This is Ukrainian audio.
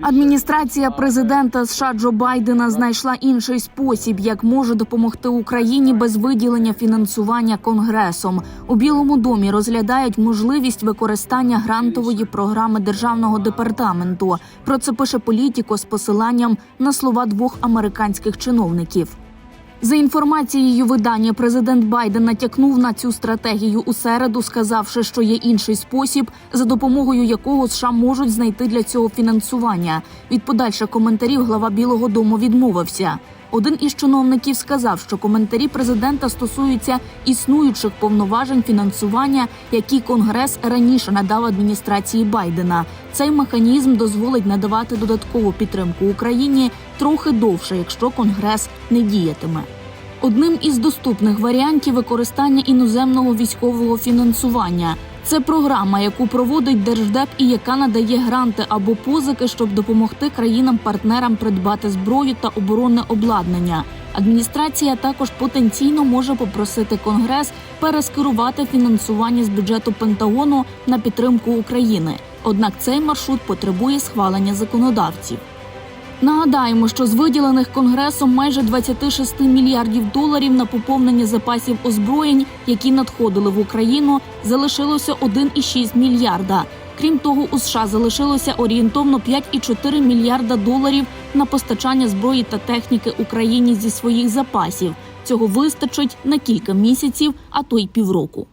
Адміністрація президента США Джо Байдена знайшла інший спосіб, як може допомогти Україні без виділення фінансування конгресом. У Білому домі розглядають можливість використання грантової програми державного департаменту. Про це пише політіко з посиланням на слова двох американських чиновників. За інформацією видання, президент Байден натякнув на цю стратегію у середу, сказавши, що є інший спосіб, за допомогою якого США можуть знайти для цього фінансування. Від подальших коментарів глава Білого Дому відмовився. Один із чиновників сказав, що коментарі президента стосуються існуючих повноважень фінансування, які Конгрес раніше надав адміністрації Байдена. Цей механізм дозволить надавати додаткову підтримку Україні трохи довше, якщо Конгрес не діятиме. Одним із доступних варіантів використання іноземного військового фінансування. Це програма, яку проводить Держдеп і яка надає гранти або позики, щоб допомогти країнам-партнерам придбати зброю та оборонне обладнання. Адміністрація також потенційно може попросити Конгрес перескерувати фінансування з бюджету Пентагону на підтримку України. Однак цей маршрут потребує схвалення законодавців. Нагадаємо, що з виділених конгресом майже 26 мільярдів доларів на поповнення запасів озброєнь, які надходили в Україну, залишилося 1,6 мільярда. Крім того, у США залишилося орієнтовно 5,4 мільярда доларів на постачання зброї та техніки Україні зі своїх запасів. Цього вистачить на кілька місяців, а то й півроку.